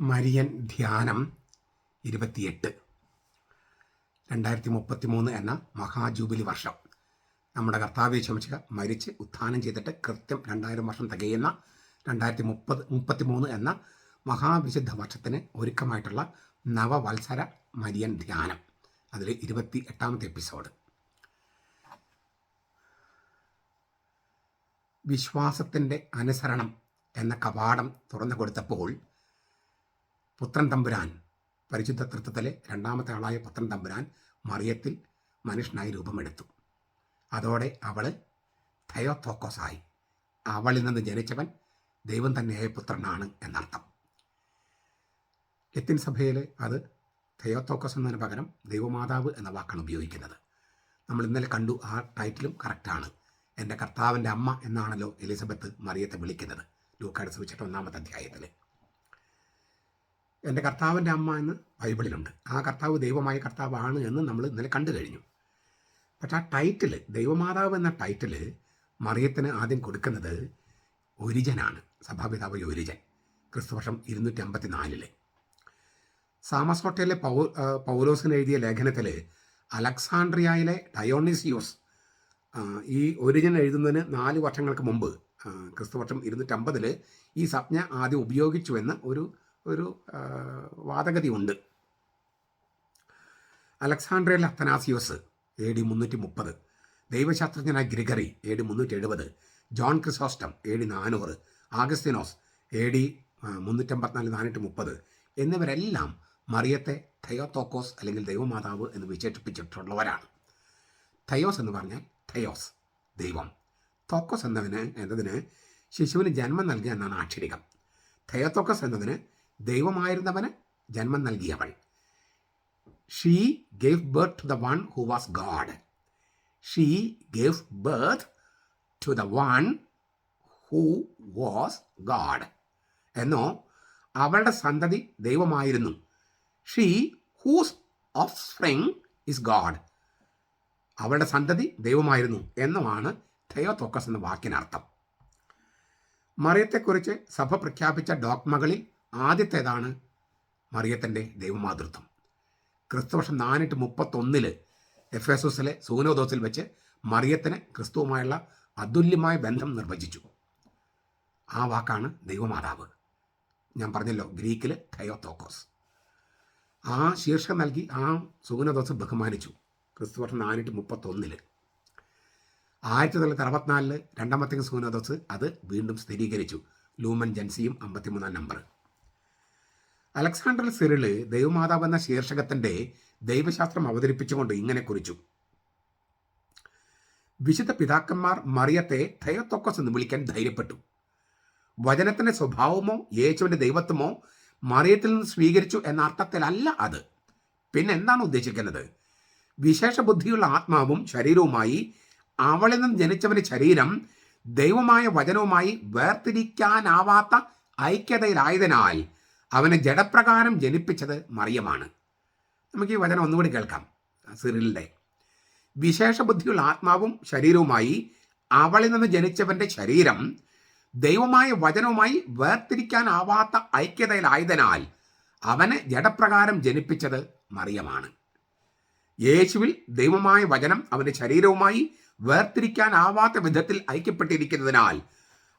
Marian ധ്യാനം ഇരുപത്തിയെട്ട്. രണ്ടായിരത്തി മുപ്പത്തി മൂന്ന് എന്ന മഹാജൂബിലി വർഷം. നമ്മുടെ കർത്താവ് ശമിച്ച മരിച്ച് ഉത്ഥാനം ചെയ്തിട്ട് കൃത്യം രണ്ടായിരം വർഷം തികയുന്ന രണ്ടായിരത്തി മുപ്പത് മുപ്പത്തി മൂന്ന് എന്ന മഹാവിശുദ്ധ വർഷത്തിന് ഒരുക്കമായിട്ടുള്ള നവവത്സര മരിയൻ ധ്യാനം. അതിൽ ഇരുപത്തി എട്ടാമത്തെ എപ്പിസോഡ്. വിശ്വാസത്തിന്റെ അനുസരണം എന്ന കവാടം തുറന്നു കൊടുത്തപ്പോൾ പുത്രൻ തമ്പുരാൻ. പരിശുദ്ധ തൃത്വത്തിലെ രണ്ടാമത്തെ ആളായ പുത്രൻ തമ്പുരാൻ മറിയത്തിൽ മനുഷ്യനായി രൂപമെടുത്തു. അതോടെ അവൾ തയോത്തോക്കോസായി അവളിൽ നിന്ന് ജനിച്ചവൻ ദൈവം തന്നെയായ പുത്രനാണ് എന്നർത്ഥം. ലത്തിൻ സഭയിൽ അത് തയോത്തോക്കോസ് എന്നതിന് പകരം ദൈവമാതാവ് എന്ന വാക്കാണ് ഉപയോഗിക്കുന്നത്. നമ്മൾ ഇന്നലെ കണ്ടു ആ ടൈറ്റിലും കറക്റ്റാണ്. എന്റെ കർത്താവിന്റെ അമ്മ എന്നാണല്ലോ എലിസബത്ത് മറിയത്തെ വിളിക്കുന്നത്. ലൂക്കാട് സൂചിച്ചിട്ട് ഒന്നാമത്തെ അധ്യായത്തിൽ എന്റെ കർത്താവിന്റെ അമ്മ എന്ന് ബൈബിളിലുണ്ട്. ആ കർത്താവ് ദൈവമായ കർത്താവാണ് എന്ന് നമ്മൾ ഇന്നലെ കണ്ടു കഴിഞ്ഞു. പക്ഷെ ആ ടൈറ്റിൽ ദൈവമാതാവ് എന്ന ടൈറ്റിൽ മറിയത്തിന് ആദ്യം കൊടുക്കുന്നത് ഒരിജനാണ്. സഭാപിതാവ് ഒരിജൻ. ക്രിസ്തുവർഷം ഇരുന്നൂറ്റി അമ്പത്തി നാലിൽ സാമസോട്ടയിലെ പൗ പൗലോസിന് എഴുതിയ ലേഖനത്തിൽ അലക്സാണ്ട്രിയയിലെ ഡയോണിസിയോസ് ഈ ഒരിജിൻ എഴുതുന്നതിന് നാല് വർഷങ്ങൾക്ക് മുമ്പ് ക്രിസ്തുവർഷം ഇരുന്നൂറ്റമ്പതിൽ ഈ സംജ്ഞ ആദ്യം ഉപയോഗിച്ചുവെന്ന് ഒരു ഒരു വാദഗതി ഉണ്ട് അലക്സാണ്ട്രിയൽ അത്തനാസിയോസ് എ ഡി മുന്നൂറ്റി മുപ്പത് ദൈവശാസ്ത്രജ്ഞനായ ഗ്രിഗറി എ ഡി മുന്നൂറ്റി എഴുപത് ജോൺ ക്രിസോസ്റ്റം എ ഡി നാനൂറ്. ആഗസ്തിനോസ് എ ഡി മുന്നൂറ്റമ്പത്തിനാല് നാനൂറ്റി മുപ്പത് എന്നിവരെല്ലാം മറിയത്തെ തയോത്തോക്കോസ് അല്ലെങ്കിൽ ദൈവമാതാവ് എന്ന് വിശേഷിപ്പിച്ചിട്ടുള്ളവരാണ്. തയോസ് എന്ന് പറഞ്ഞാൽ തയോസ് ദൈവം. തോക്കോസ് എന്നതിന് എന്നതിന് ശിശുവിന് ജന്മം നൽകുക എന്നാണ് ആക്ഷരികം തയോത്തോക്കസ് എന്നതിന് ദൈവമായിരുന്നവന് ജന്മം നൽകിയവൾ. She gave birth to the one who was God she gave birth to the one who was God എന്നോ അവളുടെ സന്തതി ദൈവമായിരുന്നു. She whose offspring is God അവളുടെ സന്തതി ദൈവമായിരുന്നു എന്നുമാണ് തെയോത്തോക്കസ് എന്ന വാക്കിനർത്ഥം. മറിയത്തെക്കുറിച്ച് സഭ പ്രഖ്യാപിച്ച ഡോക്മകളിൽ ആദ്യത്തേതാണ് മറിയത്തിന്റെ ദൈവമാതൃത്വം. ക്രിസ്തുവർഷം നാനൂറ്റി മുപ്പത്തൊന്നിൽ എഫ് എസ് എസിലെ സൂനോദോസിൽ വെച്ച് മറിയത്തിന് ക്രിസ്തുവുമായുള്ള അതുല്യമായ ബന്ധം നിർവചിച്ചു. ആ വാക്കാണ് ദൈവമാതാവ്. ഞാൻ പറഞ്ഞല്ലോ ഗ്രീക്കിൽ തയോതോക്കോസ് ആ ശീർഷകം നൽകി ആ സൂനദോസ് ബഹുമാനിച്ചു ക്രിസ്തുവർഷം നാനൂറ്റി മുപ്പത്തൊന്നിൽ ആയിരത്തി തൊള്ളായിരത്തി അറുപത്തിനാലിൽ രണ്ടാമത്തെ സൂനദോസ് അത് വീണ്ടും സ്ഥിരീകരിച്ചു. ലൂമൻ ജൻസിയും അമ്പത്തിമൂന്നാം നമ്പർ അലക്സാണ്ടർ സിറിൾ ദൈവമാതാവ് എന്ന ശീർഷകത്തിന്റെ ദൈവശാസ്ത്രം അവതരിപ്പിച്ചുകൊണ്ട് ഇങ്ങനെ കുറിച്ചു. വിശുദ്ധ പിതാക്കന്മാർ മറിയത്തെ തയോത്തോക്കസ് എന്ന് വിളിക്കാൻ ധൈര്യപ്പെട്ടു. വചനത്തിന്റെ സ്വഭാവമോ യേശുവിന്റെ ദൈവത്വമോ മറിയത്തിൽ നിന്ന് സ്വീകരിച്ചു എന്ന അർത്ഥത്തിലല്ല അത്. പിന്നെ എന്താണ് ഉദ്ദേശിക്കുന്നത്? വിശേഷ ബുദ്ധിയുള്ള ആത്മാവും ശരീരവുമായി അവളിൽ നിന്ന് ജനിച്ചവന്റെ ശരീരം ദൈവമായ വചനവുമായി വേർതിരിക്കാനാവാത്ത ഐക്യതയിലായതിനാൽ അവനെ ജഡപ്രകാരം ജനിപ്പിച്ചത് മറിയമാണ്. നമുക്ക് ഈ വചനം ഒന്നുകൂടി കേൾക്കാം. സിറിലിന്റെ വിശേഷ ബുദ്ധിയുള്ള ആത്മാവും ശരീരവുമായി അവളിൽ നിന്ന് ജനിച്ചവന്റെ ശരീരം ദൈവമായ വചനവുമായി വേർതിരിക്കാനാവാത്ത ഐക്യതയിലായതിനാൽ അവനെ ജഡപ്രകാരം ജനിപ്പിച്ചത് മറിയമാണ്. യേശുവിൽ ദൈവമായ വചനം അവന്റെ ശരീരവുമായി വേർതിരിക്കാനാവാത്ത വിധത്തിൽ ഐക്യപ്പെട്ടിരിക്കുന്നതിനാൽ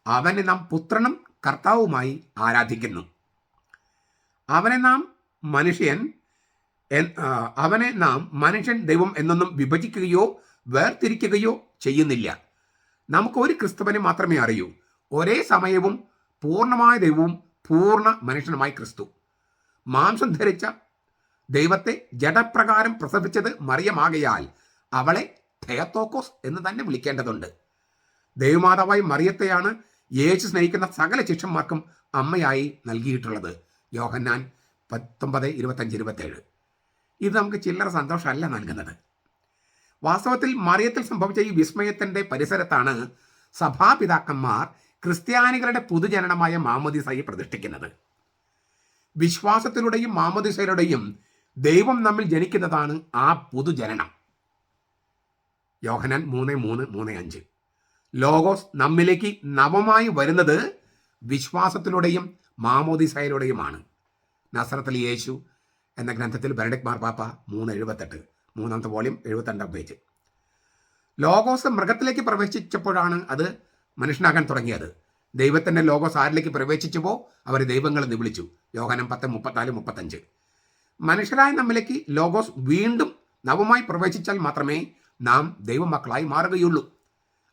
അവനെ നാം പുത്രനും കർത്താവുമായി ആരാധിക്കുന്നു. അവനെ നാം മനുഷ്യൻ അവനെ നാം മനുഷ്യൻ ദൈവം എന്നൊന്നും വിഭജിക്കുകയോ വേർതിരിക്കുകയോ ചെയ്യുന്നില്ല. നമുക്ക് ഒരു ക്രിസ്തുവനെ മാത്രമേ അറിയൂ. ഒരേ സമയവും പൂർണമായ ദൈവവും പൂർണ മനുഷ്യനുമായി ക്രിസ്തു. മാംസം ധരിച്ച ദൈവത്തെ ജഡപ്രകാരം പ്രസവിച്ചത് മറിയമാകയാൽ അവളെ തെയത്തോക്കോസ് എന്ന് തന്നെ വിളിക്കേണ്ടതുണ്ട്. ദൈവമാതാവായി മറിയത്തെയാണ് യേശു സ്നേഹിക്കുന്ന സകല ശിഷ്യന്മാർക്കും അമ്മയായി നൽകിയിട്ടുള്ളത്. യോഹന്നാൻ പത്തൊമ്പത് ഇരുപത്തഞ്ച് ഇരുപത്തേഴ്. ഇത് നമുക്ക് ചില്ലറ സന്തോഷമല്ല നൽകുന്നത്. വാസ്തവത്തിൽ മറിയത്തിൽ സംഭവിച്ച ഈ വിസ്മയത്തിന്റെ പരിസരത്താണ് സഭാപിതാക്കന്മാർ ക്രിസ്ത്യാനികളുടെ പുതുജനനമായ മാമോദിസയെ പ്രതിഷ്ഠിക്കുന്നത്. വിശ്വാസത്തിലൂടെയും മാമോദിസയിലൂടെയും ദൈവം നമ്മിൽ ജനിക്കുന്നതാണ് ആ പുതുജനനം. യോഹനാൻ മൂന്ന് മൂന്ന് മൂന്ന് അഞ്ച്. ലോഗോസ് നമ്മിലേക്ക് നവമായി വരുന്നത് വിശ്വാസത്തിലൂടെയും മാമോദിസയിലൂടെയുമാണ്. നസറത്തലി യേശു എന്ന ഗ്രന്ഥത്തിൽ ബെനഡിക് മാർപ്പാപ്പ മൂന്ന് എഴുപത്തെട്ട് മൂന്നാമത്തെ വോളിയം എഴുപത്തിരണ്ടാം പേജ്. ലോഗോസ് മൃഗത്തിലേക്ക് പ്രവേശിച്ചപ്പോഴാണ് അത് മനുഷ്യനാകാൻ തുടങ്ങിയത്. ദൈവത്തിന്റെ ലോഗോസ് ആരിലേക്ക് പ്രവേശിച്ചുവോ അവർ ദൈവങ്ങളെന്ന് വിളിച്ചു. യോഹനം പത്ത് മുപ്പത്തിനാല് മുപ്പത്തഞ്ച്. മനുഷ്യരായ നമ്മിലേക്ക് ലോഗോസ് വീണ്ടും നവമായി പ്രവേശിച്ചാൽ മാത്രമേ നാം ദൈവമക്കളായി മാറുകയുള്ളൂ.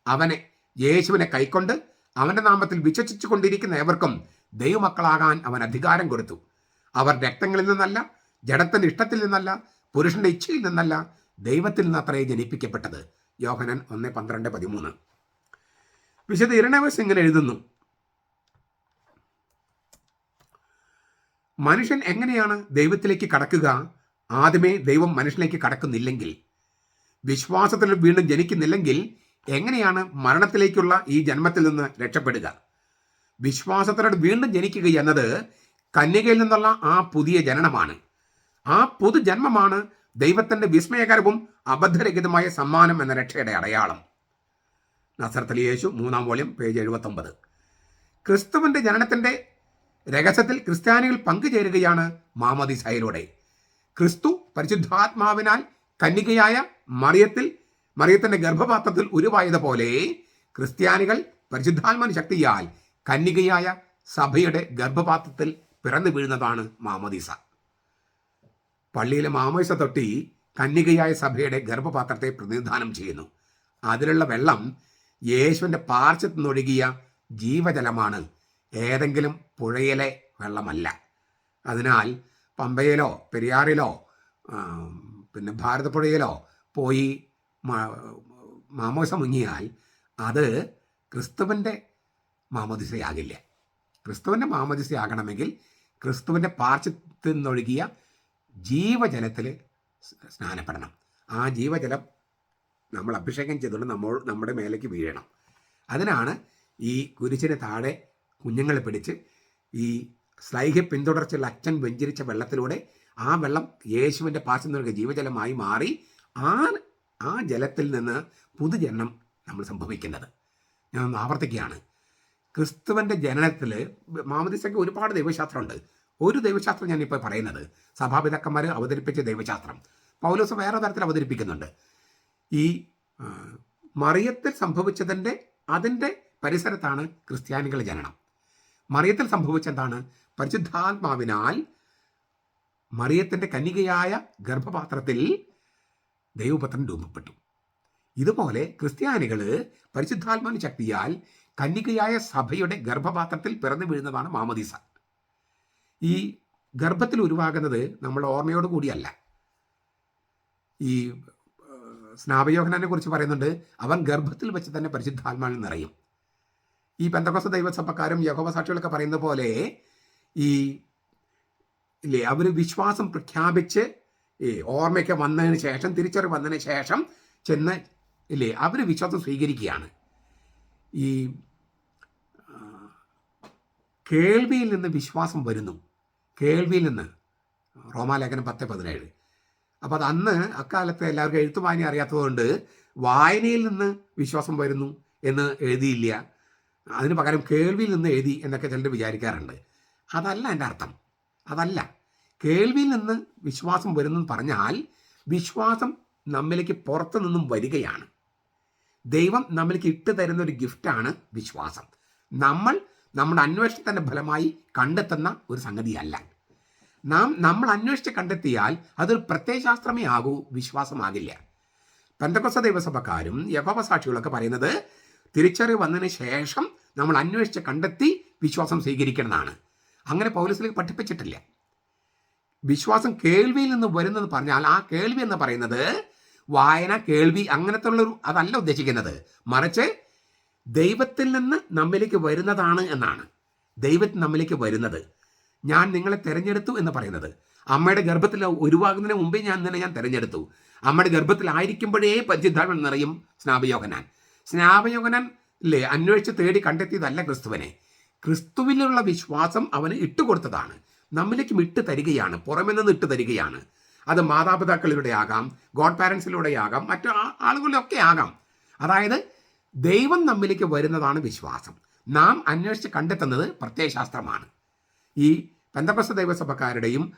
അവനെ യേശുവിനെ കൈക്കൊണ്ട് അവന്റെ നാമത്തിൽ വിശ്വസിച്ചു കൊണ്ടിരിക്കുന്ന ഏവർക്കും ദൈവമക്കളാകാൻ അവൻ അധികാരം കൊടുത്തു. അവർ രക്തങ്ങളിൽ നിന്നല്ല ജഡത്തിന്റെ ഇഷ്ടത്തിൽ നിന്നല്ല പുരുഷന്റെ ഇച്ഛയിൽ നിന്നല്ല ദൈവത്തിൽ നിന്നത്രേ ജനിപ്പിക്കപ്പെട്ടത്. യോഹനൻ ഒന്ന് പന്ത്രണ്ട് പതിമൂന്ന്. വിശുദ്ധ ഇരണവസ് ഇങ്ങനെ എഴുതുന്നു. മനുഷ്യൻ എങ്ങനെയാണ് ദൈവത്തിലേക്ക് കടക്കുക? ആദ്യമേ ദൈവം മനുഷ്യനിലേക്ക് കടക്കുന്നില്ലെങ്കിൽ വിശ്വാസത്തിൽ വീണ്ടും ജനിക്കുന്നില്ലെങ്കിൽ എങ്ങനെയാണ് മരണത്തിലേക്കുള്ള ഈ ജന്മത്തിൽ നിന്ന് രക്ഷപ്പെടുക? വിശ്വാസത്തിനോട് വീണ്ടും ജനിക്കുക എന്നത് കന്യകയിൽ നിന്നുള്ള ആ പുതിയ ജനനമാണ്. ആ പുതുജന്മമാണ് ദൈവത്തിന്റെ വിസ്മയകരവും അബദ്ധരഹിതമായ സമ്മാനം എന്ന രക്ഷയുടെ അടയാളം. നസർത്തലി യേശു മൂന്നാം വോളിയം പേജ് എഴുപത്തൊമ്പത്. ക്രിസ്തുവിന്റെ ജനനത്തിന്റെ രഹസ്യത്തിൽ ക്രിസ്ത്യാനികൾ പങ്കുചേരുകയാണ് മാമതി സൈലൂടെ ക്രിസ്തു പരിശുദ്ധാത്മാവിനാൽ കന്യകയായ മറിയത്തിൽ മറിയത്തിന്റെ ഗർഭപാത്രത്തിൽ ഉരുവായതുപോലെ ക്രിസ്ത്യാനികൾ പരിശുദ്ധാത്മൻ ശക്തിയാൽ കന്യകയായ സഭയുടെ ഗർഭപാത്രത്തിൽ പിറന്നു വീഴുന്നതാണ് മാമോദീസ. പള്ളിയിലെ മാമോദിസ തൊട്ടി കന്യകയായ സഭയുടെ ഗർഭപാത്രത്തെ പ്രതിനിധാനം ചെയ്യുന്നു. അതിലുള്ള വെള്ളം യേശുവിന്റെ പാർശ്വത്തിൽ നിന്നൊഴുകിയ ജീവജലമാണ്. ഏതെങ്കിലും പുഴയിലെ വെള്ളമല്ല. അതിനാൽ പമ്പയിലോ പെരിയാറിലോ പിന്നെ ഭാരതപ്പുഴയിലോ പോയി മാമോസ മുങ്ങിയാൽ അത് ക്രിസ്തുവിന്റെ മാമോദിസയാകില്ല. ക്രിസ്തുവിന്റെ മാമോദിസയാകണമെങ്കിൽ ക്രിസ്തുവിന്റെ പാർശ്വത്തിൽ നിന്നൊഴുകിയ ജീവജലത്തിൽ സ്നാനപ്പെടണം. ആ ജീവജലം നമ്മൾ അഭിഷേകം ചെയ്തുകൊണ്ട് നമ്മൾ നമ്മുടെ മേലേക്ക് വീഴണം. അതിനാണ് ഈ കുരിശിന് താഴെ കുഞ്ഞുങ്ങളെ പിടിച്ച് ഈ സ്ലൈഹ്യ പിന്തുടർച്ചുള്ള അച്ഛൻ വെഞ്ചരിച്ച വെള്ളത്തിലൂടെ ആ വെള്ളം യേശുവിന്റെ പാശം നൽകിയ ജീവജലമായി മാറി ആ ആ ജലത്തിൽ നിന്ന് പുതുജന്മം നമ്മൾ സംഭവിക്കുന്നത് ഞാൻ ഒന്ന് ആവർത്തിക്കുകയാണ്. ക്രിസ്തുവിന്റെ ജനനത്തിൽ മാമദിസയ്ക്ക് ഒരുപാട് ദൈവശാസ്ത്രമുണ്ട്. ഒരു ദൈവശാസ്ത്രം ഞാനിപ്പോൾ പറയുന്നത്. സഭാപിതാക്കന്മാർ അവതരിപ്പിച്ച ദൈവശാസ്ത്രം. പൗലോസ് വേറെ തരത്തിൽ അവതരിപ്പിക്കുന്നുണ്ട്. ഈ മറിയത്തിൽ സംഭവിച്ചതിന്റെ അതിന്റെ പരിസരത്താണ് ക്രിസ്ത്യാനികളുടെ ജനനം. മറിയത്തിൽ സംഭവിച്ചെന്താണ്? പരിശുദ്ധാത്മാവിനാൽ മറിയത്തിന്റെ കന്യകയായ ഗർഭപാത്രത്തിൽ ദൈവപുത്രൻ രൂപപ്പെട്ടു. ഇതുപോലെ ക്രിസ്ത്യാനികൾ പരിശുദ്ധാത്മാവിന് ശക്തിയാൽ കന്യകയായ സഭയുടെ ഗർഭപാത്രത്തിൽ പിറന്നു വീഴുന്നതാണ് മാമദീസ. ഈ ഗർഭത്തിൽ ഉരുവാകുന്നത് നമ്മൾ ഓർമ്മയോട് കൂടിയല്ല. ഈ സ്നാപയോഹനെ കുറിച്ച് പറയുന്നുണ്ട് അവൻ ഗർഭത്തിൽ വെച്ച് തന്നെ പരിശുദ്ധാത്മാവിൽ നിറയും. ഈ പെന്തകോസ ദൈവസഭക്കാരും യഹോവ സാക്ഷികളൊക്കെ പറയുന്ന പോലെ ഈ ഇല്ലേ അവർ വിശ്വാസം പ്രഖ്യാപിച്ച് ഈ ഓർമ്മയ്ക്ക് വന്നതിന് ശേഷം തിരിച്ചറിവ് വന്നതിന് ശേഷം ചെന്ന് ഇല്ലേ അവർ വിശ്വാസം സ്വീകരിക്കുകയാണ്. ഈ കേൾവിയിൽ നിന്ന് വിശ്വാസം വരുന്നു. കേൾവിയിൽ നിന്ന്. റോമാലേഖനം പത്ത് പതിനേഴ്. അപ്പോൾ അത് അന്ന് അക്കാലത്ത് എല്ലാവർക്കും എഴുത്തു വായന അറിയാത്തതുകൊണ്ട് വായനയിൽ നിന്ന് വിശ്വാസം വരുന്നു എന്ന് എഴുതിയില്ല. അതിന് പകരം കേൾവിയിൽ നിന്ന് എഴുതി എന്നൊക്കെ ചിലർ വിചാരിക്കാറുണ്ട്. അതല്ല എന്റെ അർത്ഥം. അതല്ല. കേൾവിയിൽ നിന്ന് വിശ്വാസം വരുന്നെന്ന് പറഞ്ഞാൽ വിശ്വാസം നമ്മിലേക്ക് പുറത്തു നിന്നും വരികയാണ്. ദൈവം നമ്മിലേക്ക് ഇട്ട് തരുന്ന ഒരു ഗിഫ്റ്റാണ് വിശ്വാസം. നമ്മൾ നമ്മുടെ അന്വേഷണത്തിന്റെ ഫലമായി കണ്ടെത്തുന്ന ഒരു സംഗതിയല്ല. നാം നമ്മൾ അന്വേഷിച്ച് കണ്ടെത്തിയാൽ അതൊരു പ്രത്യയശാസ്ത്രമേ ആകൂ വിശ്വാസമാകില്ല. പെന്തക്കൊസ ദൈവസഭക്കാരും യഹോവ സാക്ഷികളൊക്കെ പറയുന്നത് തിരിച്ചറിവ് വന്നതിന് ശേഷം നമ്മൾ അന്വേഷിച്ച് കണ്ടെത്തി വിശ്വാസം സ്വീകരിക്കണമെന്നാണ്. അങ്ങനെ പൗലസിലേക്ക് പഠിപ്പിച്ചിട്ടില്ല. വിശ്വാസം കേൾവിയിൽ നിന്ന് വരുന്നത് പറഞ്ഞാൽ ആ കേൾവി എന്ന് പറയുന്നത് വായന കേൾവി അങ്ങനത്തെ ഉള്ളൊരു അതല്ല ഉദ്ദേശിക്കുന്നത്. മറിച്ച് ദൈവത്തിൽ നിന്ന് നമ്മിലേക്ക് വരുന്നതാണ് എന്നാണ്. ദൈവത്തിൽ നമ്മിലേക്ക് വരുന്നത്. ഞാൻ നിങ്ങളെ തിരഞ്ഞെടുത്തു എന്ന് പറയുന്നത്. അമ്മയുടെ ഗർഭത്തിൽ ഉരുവാകുന്നതിന് മുമ്പേ ഞാൻ നിന്നെ ഞാൻ തിരഞ്ഞെടുത്തു. അമ്മയുടെ ഗർഭത്തിലായിരിക്കുമ്പോഴേ പരിശുദ്ധാത്മ നിറയും സ്നാപയോഗനാൻ. സ്നാപയോഗനാൻ അല്ലേ അന്വേഷിച്ച് തേടി കണ്ടെത്തിയതല്ല ക്രിസ്തുവിനെ. ക്രിസ്തുവിലുള്ള വിശ്വാസം അവന് ഇട്ടുകൊടുത്തതാണ്. നമ്മിലേക്കും ഇട്ട് തരികയാണ് പുറമെ നിന്ന് ഇട്ട് തരികയാണ്. അത് മാതാപിതാക്കളിലൂടെ ആകാം ഗോഡ് പാരൻസിലൂടെ ആകാം മറ്റു ആളുകളിലൊക്കെ ആകാം. അതായത് ദൈവം നമ്മിലേക്ക് വരുന്നതാണ് വിശ്വാസം. നാം അന്വേഷിച്ച് കണ്ടെത്തുന്നത് പ്രത്യയശാസ്ത്രമാണ്. ഈ പെന്തപ്രസ ദൈവസഭക്കാരുടെയും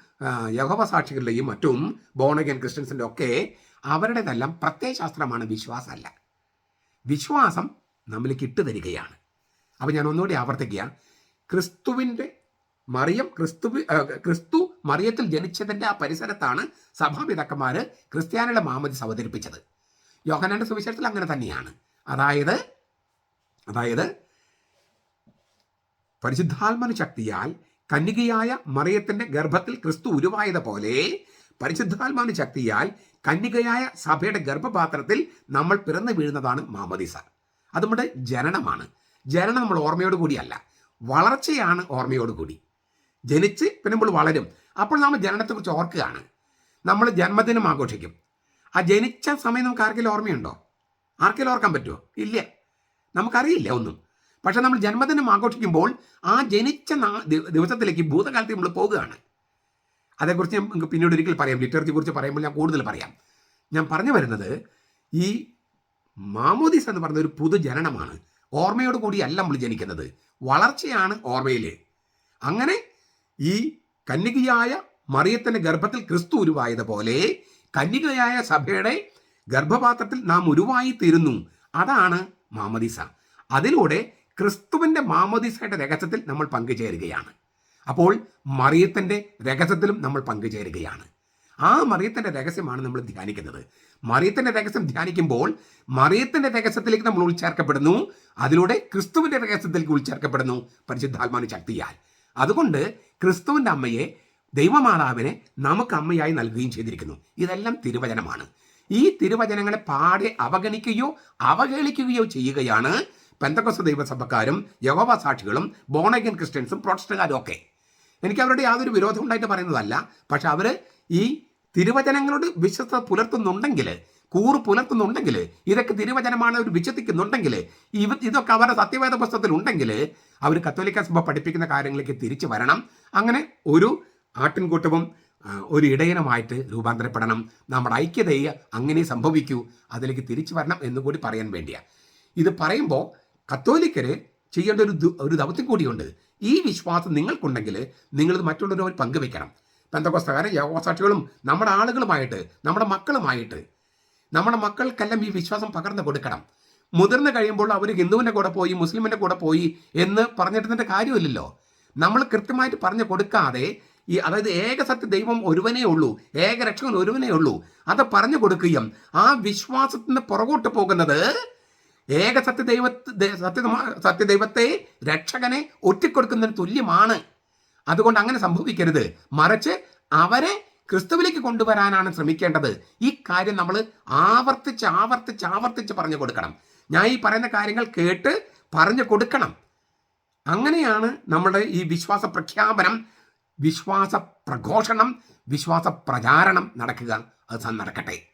യഹോവ സാക്ഷികളുടെയും മറ്റും ബോണഗൻ ക്രിസ്ത്യൻസിന്റെ ഒക്കെ അവരുടേതെല്ലാം പ്രത്യയശാസ്ത്രമാണ് വിശ്വാസമല്ല. വിശ്വാസം നമ്മിലേക്ക് ഇട്ട് തരികയാണ്. അപ്പോൾ ഞാൻ ഒന്നുകൂടി ആവർത്തിക്കുക. ക്രിസ്തുവിന്റെ മറിയം ക്രിസ്തു ക്രിസ്തു മറിയത്തിൽ ജനിച്ചതിന്റെ ആ പരിസരത്താണ് സഭാപിതാക്കന്മാർ ക്രിസ്ത്യാനിയുടെ മാമതിസ് അവതരിപ്പിച്ചത്. യോഹനാന്റെ സുവിശേഷത്തിൽ അങ്ങനെ തന്നെയാണ്. അതായത് അതായത് പരിശുദ്ധാത്മന ശക്തിയാൽ കന്യകയായ മറിയത്തിന്റെ ഗർഭത്തിൽ ക്രിസ്തു ഉരുവായതുപോലെ പരിശുദ്ധാത്മാവിന് ശക്തിയാൽ കന്യകയായ സഭയുടെ ഗർഭപാത്രത്തിൽ നമ്മൾ പിറന്നു വീഴുന്നതാണ് മാമതിസ അത് നമ്മുടെ ജനനമാണ്. ജനനം നമ്മൾ ഓർമ്മയോട് കൂടിയല്ല വളർച്ചയാണ് ഓർമ്മയോട് കൂടി ജനിച്ച് പിന്നെ നമ്മൾ വളരും. അപ്പോൾ നമ്മൾ ജനനത്തെക്കുറിച്ച് ഓർക്കുകയാണ്. നമ്മൾ ജന്മദിനം ആഘോഷിക്കും. ആ ജനിച്ച സമയം നമുക്ക് ആർക്കെങ്കിലും ഓർമ്മയുണ്ടോ? ആർക്കെങ്കിലും ഓർക്കാൻ പറ്റുമോ ഇല്ല. നമുക്കറിയില്ല ഒന്നും. പക്ഷെ നമ്മൾ ജന്മദിനം ആഘോഷിക്കുമ്പോൾ ആ ജനിച്ച ദിവസത്തിലേക്ക് ഭൂതകാലത്ത് നമ്മൾ പോകുകയാണ്. അതേക്കുറിച്ച് ഞാൻ പിന്നീട് ഒരിക്കൽ പറയാം. ലിറ്ററേച്ചറെ കുറിച്ച് പറയുമ്പോൾ ഞാൻ കൂടുതൽ പറയാം. ഞാൻ പറഞ്ഞു വരുന്നത് ഈ മാമോദിസ് എന്ന് പറയുന്ന ഒരു പുതുജനനമാണ് ഓർമ്മയോട് കൂടിയല്ല നമ്മൾ ജനിക്കുന്നത്. വളർച്ചയാണ് ഓർമ്മയിൽ അങ്ങനെ ഈ കന്യകയായ മറിയത്തിന്റെ ഗർഭത്തിൽ ക്രിസ്തു ഉരുവായതുപോലെ കന്യകയായ സഭയുടെ ഗർഭപാത്രത്തിൽ നാം ഉരുവായി തീരുന്നു അതാണ് മാമദിസ. അതിലൂടെ ക്രിസ്തുവിന്റെ മാമദിസയുടെ രഹസ്യത്തിൽ നമ്മൾ പങ്കുചേരുകയാണ്. അപ്പോൾ മറിയത്തിന്റെ രഹസ്യത്തിലും നമ്മൾ പങ്കുചേരുകയാണ്. ആ മറിയത്തിന്റെ രഹസ്യമാണ് നമ്മൾ ധ്യാനിക്കുന്നത്. മറിയത്തിന്റെ രഹസ്യം ധ്യാനിക്കുമ്പോൾ മറിയത്തിന്റെ രഹസ്യത്തിലേക്ക് നമ്മൾ ഉൾച്ചേർക്കപ്പെടുന്നു. അതിലൂടെ ക്രിസ്തുവിന്റെ രഹസ്യത്തിലേക്ക് ഉൾച്ചേർക്കപ്പെടുന്നു പരിശുദ്ധാത്മാവിന് ശക്തിയാൽ. അതുകൊണ്ട് ക്രിസ്തുവിന്റെ അമ്മയെ ദൈവമാതാവിനെ നമുക്ക് അമ്മയായി നൽകുകയും ചെയ്തിരിക്കുന്നു. ഇതെല്ലാം തിരുവചനമാണ്. ഈ തിരുവചനങ്ങളെ പാടെ അവഗണിക്കുകയോ അവഹേളിക്കുകയോ ചെയ്യുകയാണ് പെന്തക്കോസ് ദൈവസഭക്കാരും യഹോവ സാക്ഷികളും ബോണഗൻ ക്രിസ്ത്യൻസും പ്രൊട്ടസ്റ്റുകാരും ഒക്കെ. എനിക്ക് അവരുടെ യാതൊരു വിരോധം ഉണ്ടായിട്ട് പറയുന്നതല്ല. പക്ഷെ അവർ ഈ തിരുവചനങ്ങളോട് വിശ്വസ്ത പുലർത്തുന്നുണ്ടെങ്കിൽ കൂറ് പുലർത്തുന്നുണ്ടെങ്കിൽ ഇതൊക്കെ തിരുവചനമാണ് അവർ വിശ്വസിക്കുന്നുണ്ടെങ്കിൽ ഇവ ഇതൊക്കെ അവരുടെ സത്യവേദ പുസ്തകത്തിൽ ഉണ്ടെങ്കിൽ അവർ കത്തോലിക്ക സഭ പഠിപ്പിക്കുന്ന കാര്യങ്ങളിലേക്ക് തിരിച്ചു വരണം. അങ്ങനെ ഒരു ആട്ടിൻകൂട്ടവും ഒരു ഇടയനമായിട്ട് രൂപാന്തരപ്പെടണം. നമ്മുടെ ഐക്യതയെ അങ്ങനെ സംഭവിക്കൂ അതിലേക്ക് തിരിച്ചു വരണം എന്ന് കൂടി പറയാൻ വേണ്ടിയാണ് ഇത് പറയുമ്പോൾ കത്തോലിക്കര് ചെയ്യേണ്ട ഒരു ഒരു ദൗത്യം കൂടിയുണ്ട്. ഈ വിശ്വാസം നിങ്ങൾക്കുണ്ടെങ്കിൽ നിങ്ങളിത് മറ്റുള്ളവരുമായി പങ്കുവെക്കണം. പെന്തക്കോസ്തകാരും യോഗസാക്ഷികളും നമ്മുടെ ആളുകളുമായിട്ട് നമ്മുടെ മക്കളുമായിട്ട് നമ്മുടെ മക്കൾക്കെല്ലാം ഈ വിശ്വാസം പകർന്നു കൊടുക്കണം. മുതിർന്നു കഴിയുമ്പോൾ അവർ ഹിന്ദുവിന്റെ കൂടെ പോയി മുസ്ലിമിന്റെ കൂടെ പോയി എന്ന് പറഞ്ഞിരുന്നതിന്റെ കാര്യമില്ലല്ലോ. നമ്മൾ കൃത്യമായിട്ട് പറഞ്ഞു കൊടുക്കാതെ ഈ അതായത് ഏകസത്യ ദൈവം ഒരുവനേ ഉള്ളൂ ഏകരക്ഷകൻ ഒരുവനേ ഉള്ളൂ അത് പറഞ്ഞു കൊടുക്കുകയും ആ വിശ്വാസത്തിന് പുറകോട്ട് പോകുന്നത് ഏകസത്യ ദൈവ സത്യ സത്യദൈവത്തെ രക്ഷകനെ ഒറ്റിക്കൊടുക്കുന്നതിന് തുല്യമാണ്. അതുകൊണ്ട് അങ്ങനെ സംഭവിക്കരുത്. മറിച്ച് അവരെ ക്രിസ്തുവിലേക്ക് കൊണ്ടുവരാനാണ് ശ്രമിക്കേണ്ടത്. ഈ കാര്യം നമ്മൾ ആവർത്തിച്ച് ആവർത്തിച്ച് ആവർത്തിച്ച് പറഞ്ഞു കൊടുക്കണം. ഞാൻ ഈ പറയുന്ന കാര്യങ്ങൾ കേട്ട് പറഞ്ഞു കൊടുക്കണം. അങ്ങനെയാണ് നമ്മുടെ ഈ വിശ്വാസ പ്രഖ്യാപനം വിശ്വാസ പ്രഘോഷണം വിശ്വാസ പ്രചാരണം നടക്കുക. അത് നടക്കട്ടെ.